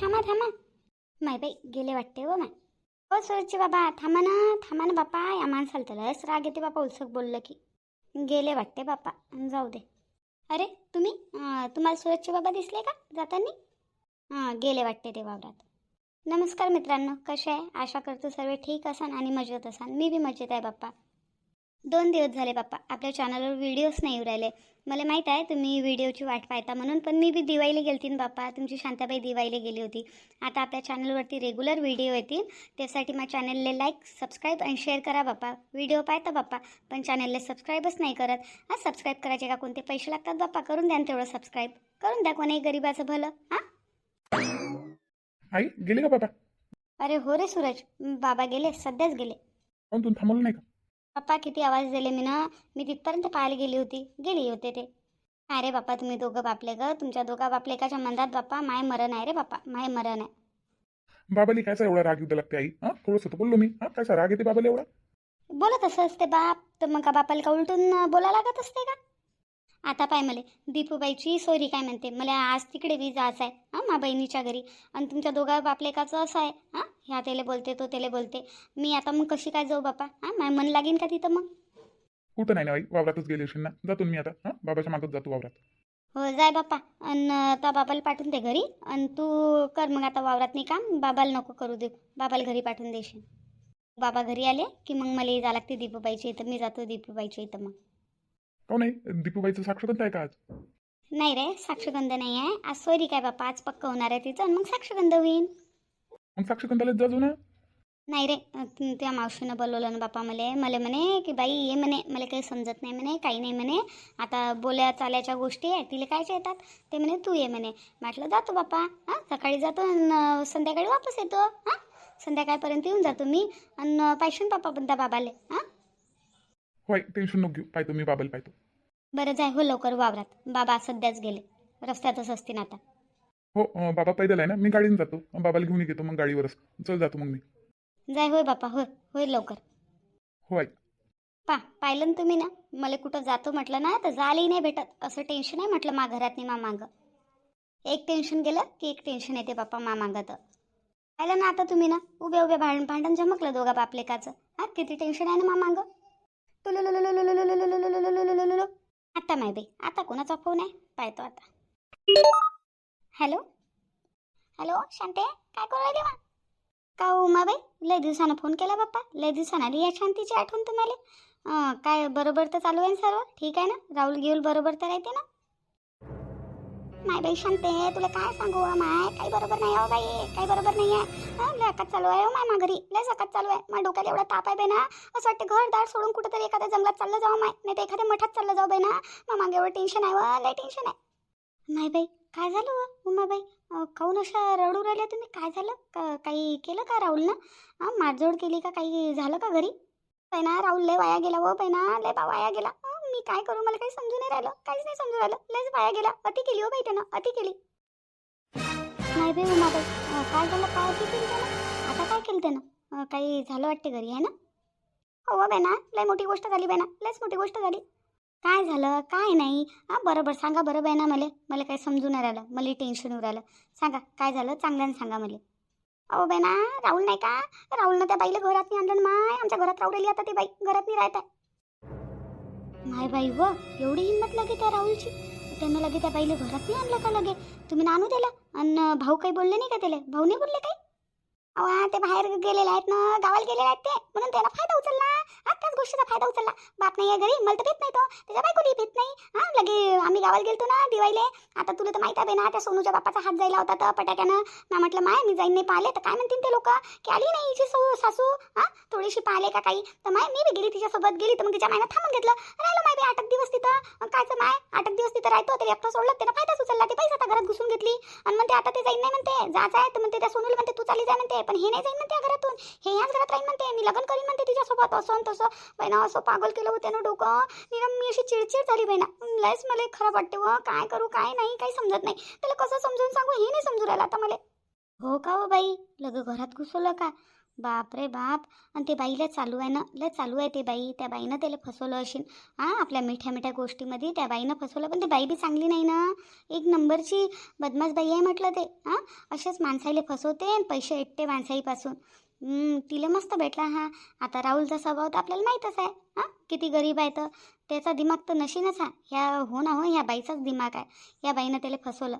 थांबा थांबा. माय बाई गेले वाटते व माय. हो सोयचे बाबा थांबा ना थांबा ना बापा. या माणसाला तर लस राग येते बापा उलसक बोललं की. गेले वाटते बापा जाऊ दे. अरे तुम्ही? तुम्हाला सूरजचे बाबा दिसले का जाताना? हां गेले वाटते ते वावरात. नमस्कार मित्रांनो कसे आहे? आशा करतो सर्व ठीक असाल आणि मजेत असाल मी बी मजेत आहे बाप्पा. दोन दिवस झाले बाप्पा. आपल्या चॅनलवर व्हिडिओज नाही उरायले राहिले. मला माहीत आहे तुम्ही व्हिडिओची वाट पाहता म्हणून पण मी बी दिवाळीला गेलती ना बाप्पा. तुमची शांताबाई दिवाळीला गेली होती. आता आपल्या चॅनलवरती रेग्युलर व्हिडिओ येतील. त्यासाठी माझ्या चॅनलला लाईक सबस्क्राईब आणि शेअर करा बाप्पा. व्हिडिओ पाहता बाप्पा पण चॅनलला सबस्क्राईबच नाही करत. आज सबस्क्राईब करायचे का? कोणते पैसे लागतात बाप्पा? करून द्या तेवढं सबस्क्राईब करून द्या कोणाही गरीबाचं भलं हां? आई गेली का बाबा अरे हो रे सूरज. बाबा गेले सध्याच गेले. पण नाही का? पप्पा किती आवाज दिले मी ना मी तिथपर्यंत पाहायला गेली होती. गेली होते ते. अरे बाप्पा तुम्ही दोघं बापले ग. तुमच्या दोघा बापले एकाच्या मनात बाप्पा माय मरण आहे रे बाप्पा. माय मरण आहे. बाबाली कायचा एवढा राग येऊ लागते आई हा? थोडस तर बोललो मी. हा? कायचा राग येते बाबाला एवढा? बोलत असं असते बाप. तर मग का बापाला का उलटून बोला लागत असते का? आता पाय मले दीपूबाईची सोरी काय म्हणते? मला आज तिकडे वीज जायचं आहे हा मा बहिणीच्या घरी. आणि तुमच्या दोघा बापलेकाचं असं आहे हा? ह्या त्याला बोलते तो त्याला बोलते. मी आता मग कशी काय जाऊ बापा? हा माय मन लागेन का तिथं मग? कुठं नाही वावरातच गेली असेल ना. जातो मी आता. बाबाच्या मागत जातो वावरात. हो जाय बापा. अन आता बाबाला पाठवून दे घरी. आणि तू कर मग आता वावरात नाही काम. बाबाला नको करू दे बाबाला घरी पाठवून देशील बाबा घरी आले की मग मला जा लागते दीपूबाईच्या इथं. मी जातो दीपूबाईच्या इथं मग. का नाही दीपूबाईचं साक्षगंध आहे का आज? नाही रे साक्षगंध नाही आहे. आज सॉरी काय बापा? आज पक्क होणार आहे तिचं. मग साक्षगंध होईल मग साक्षी कंदालेत जा ना नाही रे त्या मावशीनं बोलवलं ना बापा मले मला म्हणे की बाई ये म्हणे मला काही समजत नाही म्हणे काही नाही म्हणे आता बोल्या चाल्याच्या गोष्टी आहे तिला कायच्या येतात ते म्हणे तू ये म्हणे म्हटलं जातो बापा हां सकाळी जातो न संध्याकाळी वापस येतो हा संध्याकाळपर्यंत येऊन जातो मी आणि पाहिजे बापा पण त्या बाबाले हा होय टेन्शन नको घेऊ पाहतो मी बाबाला पाहतो बरं जाय हो लवकर वावरात बाबा सध्याच गेले रस्त्यातच असतील आता हो बाबा पैदल आहे ना? मी गाडीने जातो. बाबाला घेऊन घेतो मग गाडीवरच. चल जातो मग मी. जाय होय बापा होय. होय लवकर. हो आई. पा पाहिलं ना तुम्ही ना? मला कुठं जातो म्हटलं ना तर जायलाही नाही भेटत. असं टेन्शन आहे म्हटलं मा घरात मा मागं. एक टेन्शन गेलं की एक टेन्शन येते बापा मा मागं तर. पाहिलं ना आता तुम्ही ना? उभे उभे भांडण भांडण जमकलं दोघा बापलेकाचं. हा किती टेन्शन आहे ना मा मागं? टुलुलुलुलुलुलुलुलुलुलुलुलुलुलुलुलुलु. आता माय आता कोणाचा फोन आहे पाहतो आता हॅलो? हॅलो शांते काय करू राहिली मग का हो, उमाबाई? लय दिवसानं फोन केला बाप्पा. लय दिवसानं आली या शांतीची आठवण तुम्हाला. काय बरोबर तर चालू आहे सर्व? ठीक आहे ना? राहुल घेऊल बरोबर तर राहते ना? माय बाई शांते तुला काय सांगू? माय काही बरोबर नाही हो बाई. काही बरोबर नाही आहे. लय अकात हो चालू आहे माय माघरी. लय सकाच चालू आहे. माझ्या डोक्याला एवढा ताप आहे ना. असं वाटतं घर दार सोडून कुठेतरी एखाद्या जंगलात चाललं जाऊ माय. नाही तर एखाद्या मठात चाललं जाऊ बेना मग मागे एवढं टेन्शन आहे लय टेन्शन आहे. माय बाई काय झालं व उमाबाई? काऊन अशा रडू राहिल्या तुम्ही? काय झालं? का काही केलं का राहुलनं? हां मारझोड केली का काही झालं का घरी? ना राहुल लय वाया गेला हो, व ना लय बा वाया गेला. मी काय करू? मला काही समजून नाही राहिलं. काहीच नाही समजू राहिलं. लयच वाया गेला. अति केली हो बाई त्यानं अति केली. नाही बाई उमाबाई काय झालं? काय अति केली त्यानं? आता काय केलं त्यानं? काही झालं वाटते घरी आहे ना? हो, हो बाई ना लय मोठी गोष्ट झाली बाई ना लयच मोठी गोष्ट झाली. काय झालं? काय नाही. हां बरोबर. सांगा बरं आहे ना मला. मला काही समजून नाही राहिलं. मला टेन्शन येऊ राहिलं. सांगा काय झालं? चांगल्यानं सांगा मला. अहो बाई ना राहुल नाही का? राहुलनं त्या बाईला घरात नाही आणलं ना माय. आमच्या घरात राहू राहिली आता ती बाई. घरात नाही राहत आहे. माय बाई व एवढी हिंमत लगे त्या राहुलची? त्यांना लगे त्या बाईला घरात नाही आणलं का लगे? तुम्ही आणू त्याला? आणि भाऊ काही बोलले नाही का त्याला? भाऊ नाही बोलले काही? अहो हा, ते बाहेर गेलेले आहेत ना गावाला गेलेले आहेत ते. म्हणून त्याला फायदा उचलला. हा त्याच गोष्टीचा फायदा उचलला. बाप नाही आहे घरी मला तर पीत नाही तो. त्याच्या बायकोली पीत नाही. हा लगे आम्ही गावाला गेलतो ना दिवाळीले. आता तुला तर माहीत आहे ना त्या सोनूच्या बापाचा हात जायला होता तर पटाक्यानं ना म्हटलं माय मी जाईन नाही पाहिले तर काय म्हणतील ते लोक? की आली नाही हिची सो सासू. हा थोडीशी पाहिले का काही? तर माय मी बी गेली तिच्यासोबत गेली. तर मग तिच्या मायनं थांबून घेतलं. राहिलो माय बी आठ दिवस तिथं. कायच कायचं माय? आठ दिवस तिथं राहतो तरी एकटं सोडलं त्याला फायदा उचलला. ते पैसा आता घरात घुसून घेतली. आणि म्हणते आता ते जाईन नाही म्हणते जायचं आहे. तर म्हणते त्या सोनूला म्हणते तू चाली जाय म्हणते. पण हे नाही जाईन म्हणते घरातून. हे ह्याच घरात राहीन म्हणते. मी लग्न करीन म्हणते तिच्यासोबत. असं आणि तसं. बहिणा असं पागल केलं होतं ना डोकं. निरम मी अशी चिडचिड झाली बहिणा. लयच मला खराब वाटते व काय करू काय नाही काही समजत नाही. त्याला कसं समजून सांगू? हे नाही समजू राहिलं आता मला. हो का हो बाई? लग घरात घुसवलं का? बाप रे बाप. आणि ते बाईला चालू आहे ना लय चालू आहे ते बाई. त्या बाईनं त्याला फसवलं असेल हां आपल्या मिठ्या मिठ्या गोष्टीमध्ये त्या बाईनं फसवलं. पण ती बाई बी चांगली नाही ना. एक नंबरची बदमाश बाई आहे म्हटलं ते. हां अशाच माणसाईले फसवते आणि पैसे एकटे माणसाईपासून. तिला मस्त भेटला हा. आता राहुलचा स्वभाव तर आपल्याला माहीतच आहे. हां किती गरीब आहे तर. त्याचा दिमाग तर नशीनच हा. ह्या हो ना हो ह्या बाईचाच दिमाग आहे. या बाईनं त्याला फसवलं.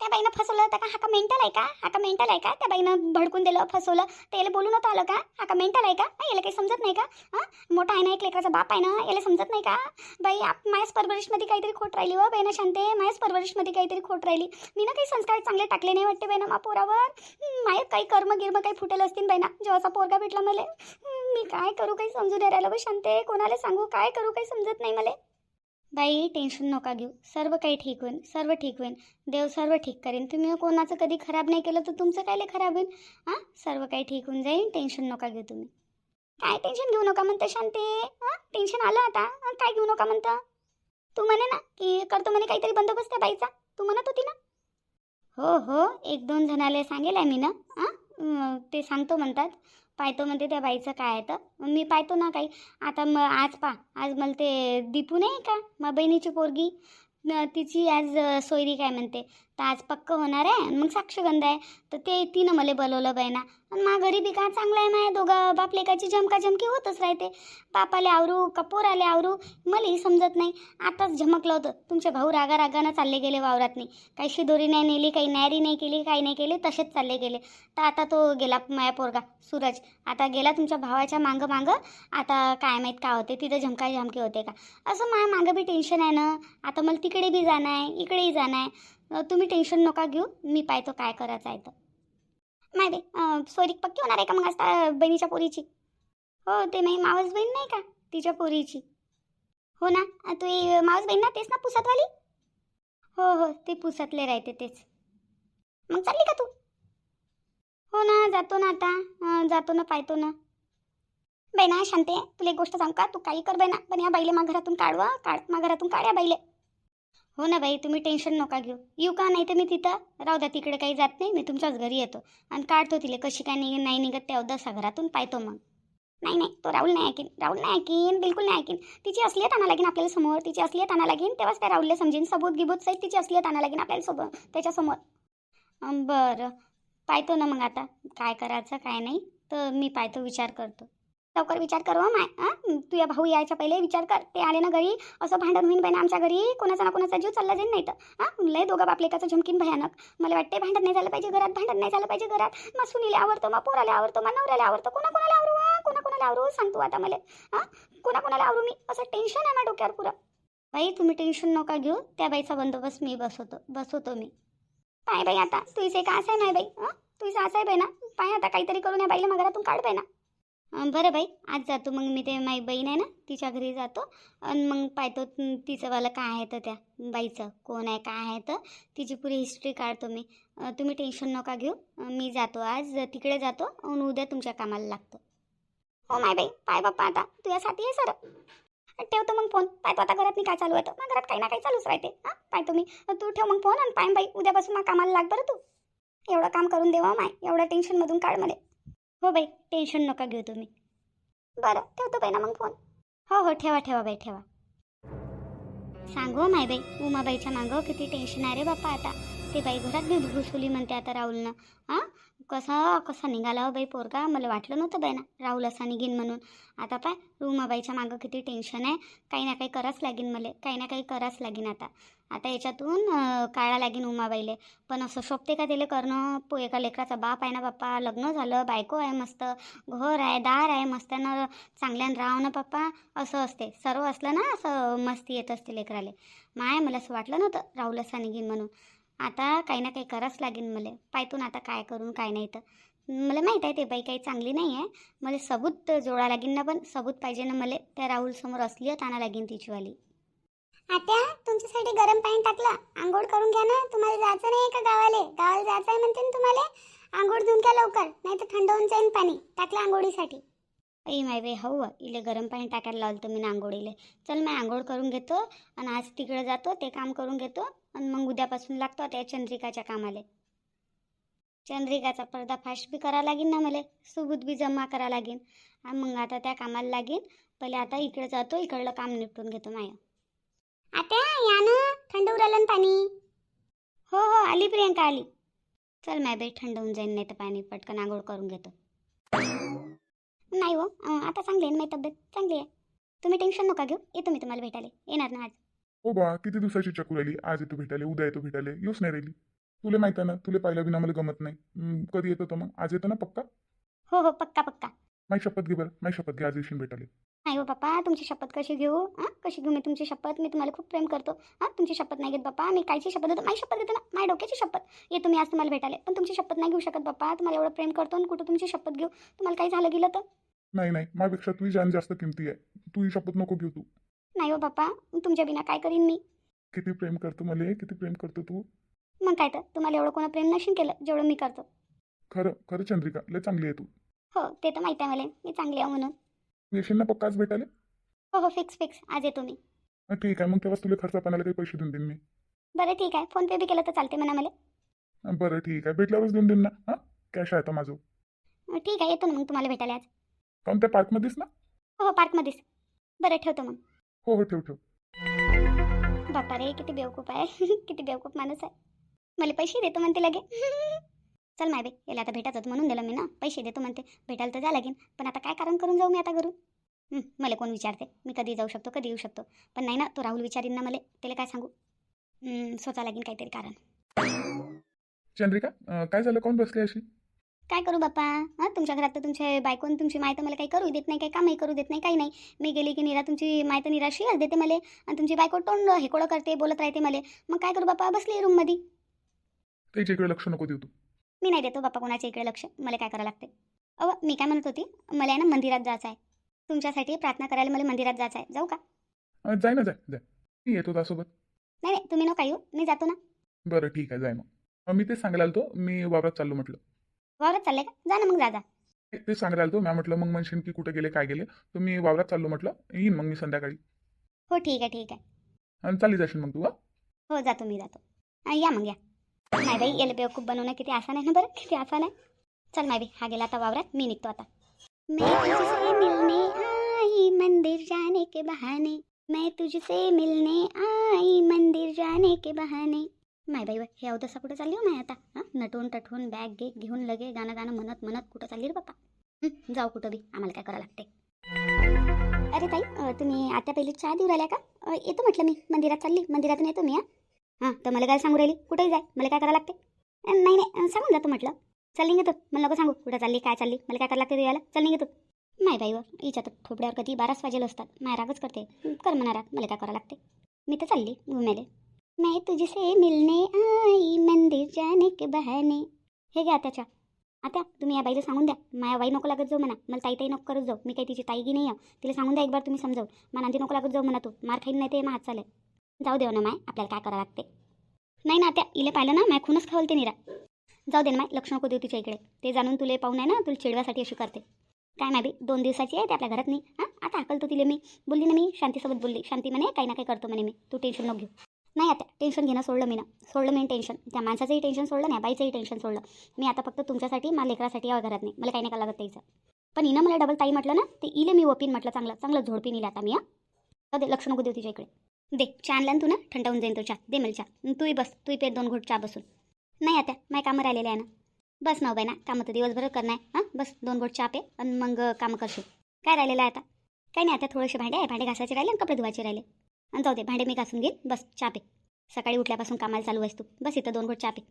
त्या बाईनं फसवलं तर का हा का मेंटल आहे का? हा का मेंटल आहे का? त्या बाईनं भडकून दिलं फसवलं. त्याला बोलू नव्हतं आलं का? हा का मेंटल आहे का? याला काही समजत नाही का? हां? मोठा आहे ना एक लेकराचा बाप आहे ना याला समजत नाही का? बाई आप मायाच परवरिशमध्ये काहीतरी खोट राहिली हो, व बेना शांते मायाच परवरिशमध्ये काहीतरी खोट राहिली. मी ना काही संस्कार चांगले टाकले नाही वाटते बाईना मा पोरावर. हं, काही कर्म गिर्म काही फुटेल असतील बाईना जेव्हाचा पोरगा भेटला मला. मी काय करू काही समजून राहिलं. बा शांते कोणाला सांगू काय करू काही समजत नाही मला. बाई टेन्शन नका घेऊ. सर्व काही ठीक होईल सर्व ठीक होईल देव सर्व ठीक करेन. तुम्ही कोणाचं कधी खराब नाही केलं तर तुमचं काय खराब होईल हां सर्व काही ठीक होऊन जाईल टेन्शन नका घेऊ तुम्ही. काय टेन्शन घेऊ नका म्हणता शांते? हां टेन्शन आलं आता. काय घेऊ नका म्हणता? तू म्हणे ना की करतो म्हणे काहीतरी बंदोबस्त आहे बाईचा. तू म्हणत होती ना? हो हो. एक दोन जणाला सांगेल आहे मी ना हां ते सांगतो म्हणतात. पाहतो म्हणते त्या बाईचं काय आहे तर. मग मी पाहतो ना काही. आता मग आज पा. आज मला ते दीपू नाही का? मग बहिणीची पोरगी. न तिची आज सोयरी काय म्हणते? तर आज पक्क होणार आहे आणि मग साक्षगंध आहे. तर ते तिनं मला बोलवलं बाईना. आणि मा घरी बी का चांगलं आहे माया दोघं? बाप लेकाची झमकाझमकी होतच राहते. बापाले आवरू का पोराले आवरू? मलाही समजत नाही. आताच झमकलं होतं. तुमचे भाऊ रागा रागानं चालले गेले वावरात नाही काही शिदोरी नाही नेली काही नॅरी नाही केली काही नाही केली तसेच चालले गेले. तर आता तो गेला माया पोरगा सूरज. आता गेला तुमच्या भावाच्या मागं मागं. आता काय माहीत का होते? तिथं झमकाझमकी होते का? असं माया मागं बी टेन्शन आहे ना. आता मला तिकडे बी जाणं आहे इकडेही जाणं आहे. तुम्ही टेन्शन नका घेऊ. मी पाहतो काय करायचं आहे तर. नाही बे सोयरीक पक्की होणार आहे का मग आता बहिणीच्या पोरीची? हो ते नाही मावस बहीण नाही का तिच्या पोरीची? हो ना तू मावस बहीण ना तेच ना पुसातवाली? हो हो ते पुसातले राहते तेच. मग चालली का तू? हो ना जातो ना आता. जातो ना पाहतो ना. बहिणा शांते तुला एक गोष्ट सांग का? तू काही कर बहिणा ना पण या बाईले मा घरातून काढवा काढ मा घरातून काढ या बाईले. हो ना बाई तुम्ही टेन्शन नका घेऊ. येऊ का? नाही तर मी तिथं. राहू द्या तिकडे काही जात नाही. मी तुमच्याच घरी येतो. आणि काढतो तिले. कशी काय निघ नाही निघत त्या दसा घरातून पाहतो मग. नाही नाही. तो राहुल नाही ऐकीन. राहुल नाही ऐकीन. बिलकुल नाही ऐकीन. तिची असलीत आणा लागेन आपल्याला समोर. तिची असलीत आणा लागेन. तेव्हाच त्या राहुलला समजेन. सबूत गिबूत सहित तिची असलीत आणा लागेन आपल्याला सोबत त्याच्यासमोर बरं. पाहतो ना मग आता. काय करायचं काय नाही. तर मी पाहतो विचार करतो. लवकर विचार कर हो माय तुझ्या भाऊ यायच्या पहिले विचार कर. ते आले ना घरी असं भांडण होईन बाई आमच्या घरी. कोणाचा ना कोणाचा जीव चालला जाईल नाही तर हां? लय दोघं बापलेकाचं झमकीन भयानक. मला वाटते भांडण नाही झालं पाहिजे घरात भांडण नाही झालं पाहिजे घरात. मग सुनीला आवडतो मग पोराला आवडतो मग नवऱ्याला आवडतो कोणा कोणाला आवरू हा? कोणा कोणाला आवरू सांगतो आता मला. हां? कोणा कोणाला आवरू मी? असं टेन्शन आहे माझ्या डोक्यावर पुरं. बाई तुम्ही टेन्शन नका घेऊ. त्या बाईचा बंदोबस्त मी बसवतो बसवतो मी. पाय बाई आता. तुझे का असं आहे नाही बाई? हां? तुझं असं आहे बाई ना? पाय आता काहीतरी करून या बाईला मग घरातून काढ बाई ना. बरं बाई आज जातो मग मी ते माझी बहीण आहे ना तिच्या घरी जातो. आणि मग पाहतो तिचंवालं काय आहे तर त्या बाईचं कोण आहे काय आहे तर तिची पुरी हिस्ट्री काढतो मी. तुम्ही टेन्शन नका घेऊ मी जातो आज तिकडे जातो आणि उद्या तुमच्या कामाला लागतो. हो माय बाई पाय बाप्पा आता तुझ्यासाठी आहे सर. ठेवतो मग फोन पाहतो आता घरात मी काय चालू आहे मग घरात काही ना काही चालूच राहते. हां पाहतो मी. तू ठेव मग फोन आणि पाय बाई उद्यापासून मग कामाला लाग बरं तू. एवढं काम करून देवा माय एवढ्या टेन्शनमधून काढमध्ये हो बाई टेन्शन नका घेऊ तुम्ही. बरं ठेवतो बाई ना मग फोन. हो हो ठेवा ठेवा बाई ठेवा. सांगू माय बाई उमाबाईच्या मागं किती टेन्शन आहे रे बाप्पा आता. ते बाई घरात बी घुसवली म्हणते आता राहुलनं. हां? कसा कसा निघाला हो बाई पोरगा? मला वाटलं नव्हतं बाई ना राहुल असा निघीन म्हणून. आता पाय उमाबाईच्या मागं किती टेन्शन आहे. काही ना काही करावंच लागेन मला काही ना काही करावंच लागेन आता. आता याच्यातून काळा काढा लागेन उमाबाईले. पण असं शोभते का त्याला करणं? पो एका लेकराचा बाप आहे ना बाप्पा लग्न झालं बायको आहे मस्त घर आहे दार आहे मस्त्यानं चांगल्यानं राहा ना पप्पा असं असते. सर्व असलं ना असं मस्ती येत असते लेकराले. माय मला असं वाटलं नव्हतं राहुल असा निघीन म्हणून. आता काही ना काही करावंच लागेन मला. पायतून ना आता काय करून काय नाही तर. मला माहीत आहे ते बाई काही चांगली नाही आहे. मला सबूत जोडा लागेन ना पण सबूत पाहिजे ना मला. त्या राहुलसमोर असली असलीयत आणा लागेन तिचीवाली. आत्या तुमच्यासाठी गरम पाणी टाकलं. आंघोळ करून घ्या ना. तुम्हाला जायचं नाही का गावाले. गावाला जायचं आहे म्हणते ना तुम्हाला. आंघोळ धुवून घ्या लवकर. नाही तर थंड होऊन जाईन पाणी. टाकलं आंघोळीसाठी. अई माय बाई हो. इले गरम पाणी टाकायला लावलं तुम्ही ना आंघोळीले. चल मी आंघोळ करून घेतो आणि आज तिकडे जातो ते काम करून घेतो आणि मग उद्यापासून लागतो त्या चंद्रिकाच्या कामाले. चंद्रिकाचा पर्दाफाश बी करा लागेल ना मला. सुबूत बी जमा करा लागेल आणि मग आता त्या कामाला लागेल पहिले आता इकडे जातो इकडलं काम निपटून घेतो माया. आत्या या ना थंड उरालं ना पाणी. हो हो आली प्रियंका आली. चल माय बाई थंड होऊन जाईन नाही तर पाणी पटकन आंघोळ करून घेतो. नाही हो आता चांगली आहे ना माझी तब्येत चांगली आहे. तुम्ही टेन्शन नका घेऊ येतो मी तुम्हाला भेटायला. येणार ना आज. हो बा किती दिवसाची चक्कू राहिली आज येतो भेटायला उद्या येतो भेटायला येऊच नाही राहिली. तुला माहिती आहे ना तुला पाहिलं बिना मला गमत नाही. कधी येतो तर मग? आज येतो ना पक्का? हो हो पक्का पक्का. माझी शपथ घे बरं माझी शपथ घे आज येशील भेटायला. नाही हो पप्पा तुमची शपथ कशी घेऊ? हां? कशी घेऊ? मी तुमची शपथ मी तुम्हाला खूप प्रेम करतो. हां? तुमची शपथ नाही घेत बाप्पा. मी कायची शपथ घेतो माझी शपथ घेतो ना? माझ्या डोक्याची शपथ. येतो मी आज तुम्हाला भेटायला. पण तुमची शपथ नाही घेऊ शकत बाप्पा. तुम्हाला एवढं प्रेम करतो आणि कुठं तुमची शपथ घेऊ? तुम्हाला काही झालं गेलं तर? नाही नाही. माझ्यापेक्षा तुझी जान जास्त किमती आहे. तू ही शपथ नको घेऊ तू. नाही हो बाप्पा. तुमच्या बिना काय करीन मी? किती प्रेम करतो मला किती प्रेम करतो तू? मग काय तर. तुम्हाला एवढं कोणा प्रेम नशीन केलं? जेवढं मी करतो. खरं खरं चंद्रिका. लय चांगली आहे तू. हो ते तर माहिती आहे मला. मी चांगली आहे म्हणून. येशील ना पक्का आज भेटायला? हो हो फिक्स फिक्स आज येतो मी. हा, ठीक आहे. मग तेव्हाच तुला खर्च पाण्याला काही पैसे देऊन देईन मी. बरं ठीक आहे. फोनपे बी केलं तर चालते म्हणा मला. हा, बरं ठीक आहे. भेटल्यावरच देऊन देईन ना. हां कॅश आहे आता माझं. अं, ठीक आहे. येतो ना मग तुम्हाला भेटायला आज. काऊन त्या पार्कमध्येच ना? हो हो पार्कमध्येच बरं ठेवतो मग. हो हो ठेव ठेव. बापा रे किती बेवकूफ आहे. किती बेवकूफ माणूस आहे. मला पैसे देतो म्हणते लगे. चल माय बे याला आता भेटायचं म्हणून दिलं मी ना पैसे देतो म्हणते. भेटायला तर जा लागेल पण आता काय कारण करून जाऊ मी आता घरून? मला कोण विचारते? मी कधी जाऊ शकतो कधी येऊ शकतो. पण नाही ना तो राहुल विचारीन ना मला त्याला काय सांगू? स्वतः लागेल काहीतरी कारण. चंद्रिका काय झालं? कोण बसली अशी? काय करू बाप्पा? हां तुमच्या घरात तर तुमचे बायकोन तुमची माय तर मला काही करू देत नाही काही कामही करू देत नाही काही नाही. मी गेली की निरा तुमची माय तर निरा शिवाच देते मला आणि तुमची बायको तोंड हेकोळं करते बोलत राहते मला. मग काय करू बाप्पा? बसली रूममध्ये इकडे लक्ष नको देऊ तू. मी नाही देतो बाप्पा कोणाच्या इकडे लक्ष. मला काय करावं लागते अव मी काय म्हणत होती? मला आहे ना मंदिरात जायचं आहे. तुमच्यासाठी प्रार्थना करायला मला मंदिरात जायचं आहे. जाऊ का? अं, जाय ना जाय जाय. मी येतो त्यासोबत. नाही नाही तुम्ही नका येऊ. मी जातो ना. बरं ठीक आहे जाय मग. अं, मी तेच सांगायला आलतो. मी वावरात चाललो म्हटलं. वावरात चालले का? जा ना मग जा जा. ते- सांगायला आलतो. मी म्हटलं मग म्हणशील की कुठे गेले काय गेले? तर मी वावरात चाललो म्हटलं. येईन मग मी संध्याकाळी. हो ठीक आहे ठीक आहे. आणि चालली जाशील मग तू हा? हो जातो मी जातो. या मग या. नाही बाई याला बेवकूफ बनवणं किती आसान आहे ना बरं? किती आसान आहे? चल माय बाई हा गेला आता वावरात मी निघतो आता. मैं तुझसे मिलने आई मंदिर जाने के बहाने. मैं तुझसे मिलने आई मंदिर जाने के बहाने. माय बाई हे अवदसा कुठं चालली हो माय आता? हां? नटून टटून बॅग गेग घेऊन लगे गाणं गाणं म्हणत म्हणत कुठं चालली रे बाप्पा जाऊ कुठं बी आम्हाला काय करावं लागते अरे ताई तुम्ही आता पहिली चहा देऊ राहिल्या का? येतो म्हटलं मी मंदिरात चालली मंदिरातून येतो मी हां. हां तर मला काय सांगू राहिली? कुठेही जाय. मला काय करावं लागते? नाही नाही. सांगून जातो म्हटलं. चल निघतो मला नको सांगू. कुठं चालली? काय चालली? मला काय करावं लागते यायला? चल निघतो नाही बाई हो. व हिच्या तर थोपड्यावर कधी बाराच वाजेल असतात. माय रागच करते. कर म्हणा राग. मला काय करावं लागते? मी तर चालली घुमेले मैं तुझसे मिलने आई मंदिर जाने के बहाने. हे घ्या त्याच्या आता तुम्ही या बाईला सांगून द्या. माया बाई नको लागत जाऊ म्हणा. मला ताई ताई नको करत जाऊ. मी काही तिची ताईगी नाही आहे. तिला सांगून द्या एक बार तुम्ही समजावून. मनांती नको लागत जाऊ म्हणा तू. मार खाईन नाही ते मग हात चालेल. जाऊ देव ना माय आपल्याला काय करावं लागते. नाही ना त्या इले पाहिलं ना माय खूनच खवलते निरा. जाऊ दे ना माय लक्ष नको देऊ तुझ्या इकडे. ते जाणून तुले पाहून आहे ना तुला चिडवासाठी अशी करते. काय माय बी दोन दिवसाची आहे ते आपल्या घरात नाही हां आता अकल तिले मी. बोलली ना मी शांतीसोबत बोलली. शांती म्हणे काही ना काही करतो म्हणे मी. तू टेन्शन नको घेऊ. नाही आता टेन्शन घेणं सोडलं मी ना. सोडलं मी टेन्शन. त्या माणसाचंही टेन्शन सोडलं नाही बाईचंही टेन्शन सोडलं. मी आता फक्त तुमच्यासाठी मा लेकरासाठी यावं घरात नाही मला काही नाही करावं लागत त्याचं. पण हिनं मला डबल ताई म्हटलं ना ते इले मी वपीन म्हटलं चांगलं. चांगलं झोडपीन इले आता मी हां. दे लक्ष नको देऊ तिच्या इकडे. दे चहा आणला तू ना? थंड होऊन जाईन तो चहा. दे मला चहा. तूही बस. तूही पे दोन घोट चहा बसून. नाही आता माय कामं राहिलेले आहे ना. बस ना हो बाई ना. कामं तर दिवसभर करणार हां? बस दोन घोट चहा पे आणि मग कामं करशील. काय राहिलेलं आहे आता? काही नाही आता. थोडेसे भांडे आहे. भांडे घासायचे राहिले आणि कपडे धुवायचे राहिले. आणि जाऊ दे भांडे मी घासून घेईन. बस चहा पे. सकाळी उठल्यापासून कामाला चालू आहेस तू. बस इथं दोन घोट चहा पे.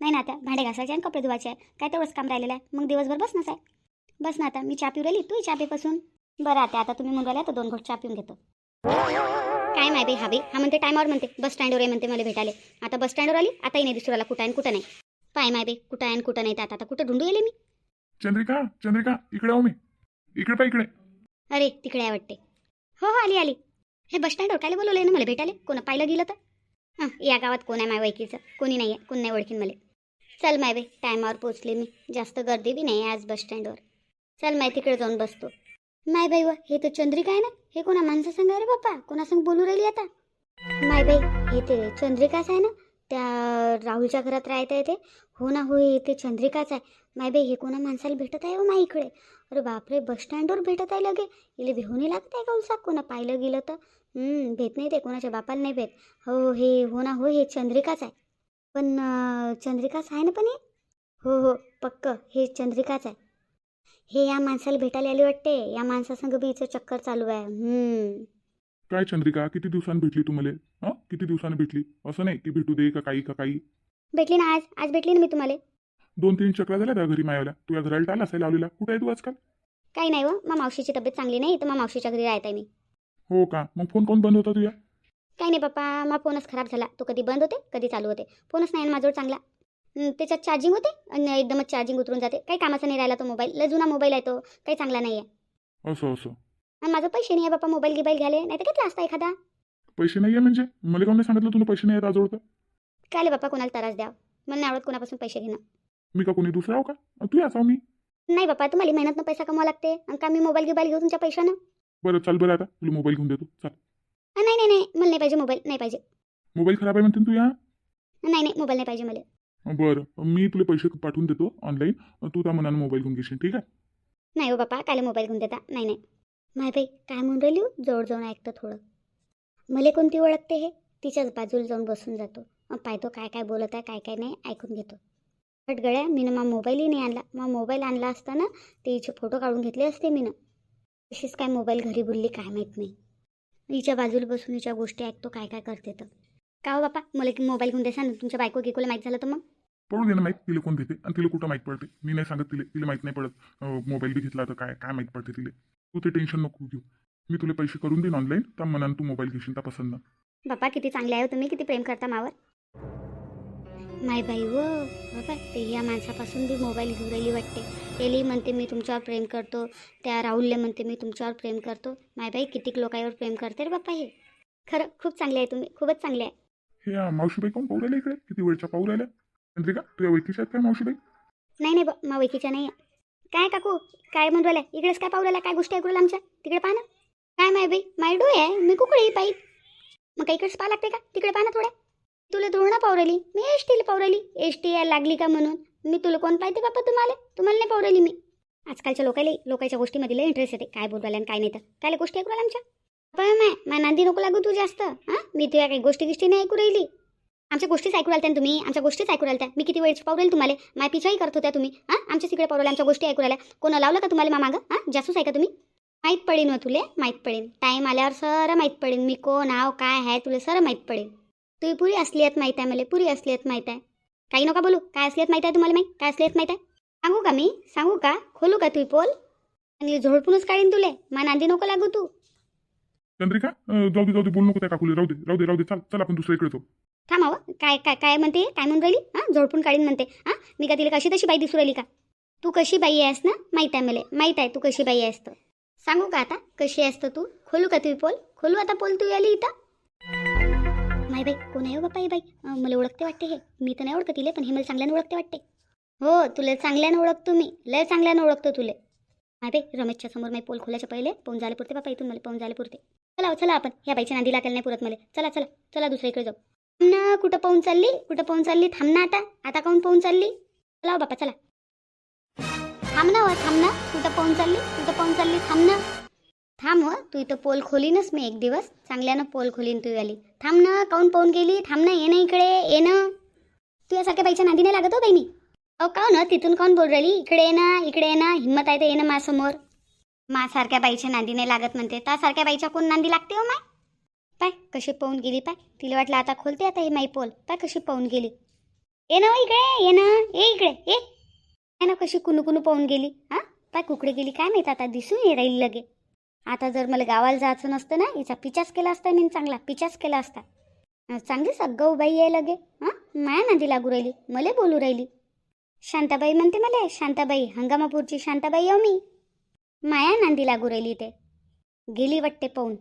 नाही ना आता. भांडे घासायचे आणि कपडे धुवायचे आहे. काय तेवढंच काम राहिलेलं आहे. मग दिवसभर बस आहे बस ना आता. मी चहा पिऊ राहिली. तूही चहा पेपासून बरं आता. आता तुम्ही म्हणून राहिल्या तर दोन घोट चहा पिऊन घेतो. काय माय बाई हा बाई हा म्हणते टायमावर म्हणते बस स्टँडवर आहे म्हणते मला भेटायला. आता बस स्टँडवर आली आताही नाही दिसू राहिला कुठं आहे आणि कुठं नाही. पाय माय बाई कुठं आहे आणि कुठं नाही. तर आता आता कुठं ढुंडू येले मी? चंद्रिका चंद्रिका इकडे आहो मी. इकडे पाय इकडे. अरे तिकडे आहे वाटते हो हो आली आली. हे बस स्टँडवर काय बोलवलं ना मला भेटायला? कोण पाहिलं गेलं तर? हां या गावात कोण आहे माय वैकीचं कोणी नाही आहे कोण नाही ओळखीन मला. चल माय बाई टायमावर पोचले मी. जास्त गर्दी बी नाही आहे आज बस स्टँडवर चल माय तिकडे जाऊन बसतो. माय बाई व हे तर चंद्रिका आहे ना हे कोणा माणसं सांगा रे बाप्पा? कोणासंग बोलू राहिली आता? माय बाई हे ते चंद्रिकाच आहे ना त्या राहुलच्या घरात राहता येते. हो ना हो हे ते चंद्रिकाच आहे. माय बाई हे कोणा माणसाला भेटत आहे हो मा इकडे? अरे बापरे बस स्टँडवर भेटत आहे लगे. इले भेहूनही लागत आहे का उलसा कोणा पाहिलं गेलं तर? भेट नाही ते कोणाच्या बापाला नाही भेट. हो हे हो ना हो हे चंद्रिकाच आहे. पण चंद्रिकाच आहे ना पण हे? हो हो पक्क हे चंद्रिकाच आहे. हे या माणसाला भेटायला आली वाटते? या माणसासंग बी हिचं चक्कर चालू आहे. हम्म. काय चंद्रिका किती दिवसांनी भेटली तुम्हाला हां? किती दिवसांनी भेटली? असं नाही की भेटू दे का काही का काही. भेटली ना आज? आज भेटली ना मी तुम्हाला? दोन तीन चक्रा झाल्या त्या घरी मायावल्या. तुझ्या घराला टाला असेल लावलेला. कुठे आहे तू आजकाल? काही नाही हो मग मावशीची तब्येत चांगली नाही तर मग मावशीच्या घरी राहत आहे मी. हो का? मग फोन कोण बंद होता तुझ्या काही नाही पप्पा मग फोनच खराब झाला. तो कधी बंद होते कधी चालू होते. फोनच नाही ना माझ्याजवळ चांगला. त्याच्यात चार्जिंग होते आणि एकदमच चार्जिंग उतरून जाते. काही कामाचा नाही राहिला तो मोबाईल लय जुना मोबाईल आहे तो. काही चांगला नाही आहे असं असं. आणि माझं पैसे नाही आहे बाप्पा मोबाईल गिबाईल घ्याले नाही तर घेतला असता एखादा? पैसे नाही आहे म्हणजे? मला कोण सांगितलं तुला पैसे नाही आहेत आजवळ काय रे बाप्पा कोणाला त्रास द्या मला नाही आवडत कोणापासून पैसे घेणं. मी का कोणी दुसरा हो का? अं, तू असाव मी. नाही बाप्पा तुम्हाला मेहनतनं पैसा कमवा लागते. आणि का मी मोबाईल गिबाईल घेऊ तुमच्या पैशानं? बरं चाल बरं आता. तुला मोबाईल घेऊन देतो. चाल. अं, नाही नाही नाही. मला नाही पाहिजे मोबाईल नाही पाहिजे. मोबाईल खराब आहे म्हणते ना तू या? नाही नाही. मोबाईल नाही पाहिजे मला. बरं मी तुला पैसे पाठवून देतो ऑनलाईन तू त्या मनानं मोबाईल घेऊन घेशील ठीक आहे? नाही हो बापा काले मोबाईल घेऊन देता? नाही नाही. माय बाई काय म्हणून राहिली हो? जवळ जाऊन ऐकतं थोडं. मले कोणती ओळखते हे? तिच्याच बाजूला जाऊन बसून जातो. मग पाहतो काय काय बोलत आहे काय काय नाही ऐकून घेतो. बट गळ्या मीनं मग मोबाईलही नाही आणला. मग मोबाईल आणला असताना ते हिचे फोटो काढून घेतले असते मीनं. तशीच काय मोबाईल घरी बोलली काय माहीत नाही. हिच्या बाजूला बसून हिच्या गोष्टी ऐकतो काय काय करते तर. का हो बापा मला की मोबाईल घेऊन देसा ना तुमच्या बायको गिकोला माहीत झालं तर मग? पडू दे ना माहीत तिला कोण देते आणि तिला कुठं माहीत पडते? मी नाही सांगत तिला तिला माहीत नाही पडत मोबाईल बी घेतला तर काय काय माहीत पडते तिला. तू ते टेन्शन नको घेऊ. मी तुला पैसे करून देईन ऑनलाईन त्या मनानं तू मोबाईल घेशील त्या पसंत बाप्पा किती चांगले आहे हो तुम्ही किती प्रेम करता मावर माय बाई व बाबा ते या माणसापासून बी मोबाईल घेऊन राहिली वाटते. तेली म्हणते मी तुमच्यावर प्रेम करतो. त्या राहुलले म्हणते मी तुमच्यावर प्रेम करतो. माय बाई कितीक लोकांवर प्रेम करते रे बाप्पा हे. खरं खूप चांगले आहे तुम्ही खूपच चांगले आहे. हे मावशीबाई कोण पाहू राहिल्या इकडे? किती वेळच्या पाहू राहिल्या? चंद्रिका तुझ्या ओळखीच्या आहेत काय मावशीबाई? नाही नाही बा मा वैकीच्या नाही आहे काय काकू? काय म्हणून इकडेच काय पाहू काय गोष्टी ऐकू राहिल्या आमच्या? तिकडे पाहा ना. काय माय बाई? माय डोळे आहे. मी कुकडी पाई मग काही इकडेच पाहा लागते का? तिकडे पाहा ना थोड्या तुला धुळणं पावरली मी एस टीला पाहू एस टी यायला लागली का म्हणून? मी तुला कोण पाहिजे बाप्पा तुम्हाला? तुम्हाला नाही पावरली मी. आजकालच्या लोकांना लोकांच्या गोष्टीमध्ये लय इंटरेस्ट येते. काय बोलू राहिल्या आणि काय नाही तर. काय गोष्टी ऐकू राहिल्या आमच्या? पण माय माय नांदी नको लागू तू जास्त. हां? मी तुझ्या काही गोष्टी गिष्टी नाही ऐकू राहिली. आमच्या गोष्टीच ऐकू राहिल्या तुम्ही? आमच्या गोष्टीच ऐकू राहिल्या मी किती वेळची पावरेल तुम्हाला? माय पिछाही करत होत्या तुम्ही. हां? आमच्या तिकडे पाहू आमच्या गोष्टी ऐकू राहिल्या. कोणा लावलं का तुम्हाला मागं हां? जासूस ऐका तुम्ही? माहीत पडेन व तुले माहीत पडेन. टाईम आल्यावर सर माहीत पडेन. मी कोण आव काय आहे तुला सर माहीत पडेन. तुम्ही पुरी असलीयत माहीत आहे मला पुरी असलीयत माहीत आहे. काही नका बोलू. काय असलीयत माहीत आहे तुम्हाला माहीत? काय असलीयत माहीत आहे? सांगू का मी? सांगू का? खोलू का तुम्ही पोल? आणि झोडपूनच काढीन तुले. मा नांदी नको लागू तू. चंद्रिका अं, जाऊ दे जाऊ दे बोलू नको त्या काकुले. राहू दे राहू दे राहू दे. चल चल आपण दुसऱ्या इकडे जाऊ. थांबाव काय काय काय म्हणते? काय म्हणून राहिली? हां झोडपून काढीन म्हणते. हां मी का तिला कशी तशी बाई दिसू राहिली का? तू कशी बाई आहेस ना? माहीत आहे मला. माहीत आहे तू कशी बाई आहेस तर. सांगू का आता? कशी आहेस तर तू? खोलू का तुम्ही पोल? खोलू आता पोल तू आली इथं. माय बाई कोण आहे हो बाप्पा हे बाई? मला ओळखते वाटते हे. मी तर नाही ओळखत तिले पण हे मला चांगल्यानं ओळखते वाटते. हो तुला चांगल्यानं ओळखतो मी. लय चांगल्यानं ओळखतो तुले. माय बाई रमेशच्या समोर माई पोल खोलायच्या पहिले. पाहून झाले पुरते बापा इथून मला पाहून झाले पुरते. चला हो, चला आपण. ह्या बाईच्या नांदी लागायला नाही पुरत मला. चला चला. चला दुसरीकडे जाऊ. ना कुठं पाहून चालली? कुठं पाहून चालली? थांब ना आता. आता काहून पाहून चालली? चला हो बापा चला. थांब ना हो, थांब ना कुठं पाहून चालली? कुठं पाहून चालली? थांब ना थांब हो तू इथं पोल खोलीनच मी एक दिवस. चांगल्यानं पोल खोलीन तू आली. थांब ना काऊन पाहून गेली? थांब ना ये ना इकडे ये ना. तू यासारख्या बाईच्या नादी नाही लागत हो बाई मी अहो का ना हो? तिथून काऊन बोल राहिली? इकडे ये ना इकडे ये ना. हिंमत आहे तर ये ना माझ्यासमोर. मासारख्या बाईच्या नांदी नाही लागत म्हणते. त्यासारख्या बाईच्या कोण नांदी लागते हो माय? पाय कशी पाहून गेली पाय? तिला वाटलं आता खोलते आता ही माई पोल. पाय कशी पाहून गेली? ये ना इकडे ये ना. ये इकडे ये. काय ना कशी कुणू कुणू पाहून गेली. हां? पाय कुकडे गेली काय माहीत आता? दिसून ये राहील लगे. आता जर मला गावाला जायचं नसतं ना हिचा पिचाच केला असता मी चांगला पिचाच केला असता. चांगली चांगलीच उभाई बाई आहे लगे. हां? माया नांदी लागू राहिली. मला बोलू राहिली. शांताबाई म्हणते मला शांताबाई हंगामापूरची शांताबाई हो मी. माया नांदी लागू राहिली ते गेली वाटते पाहून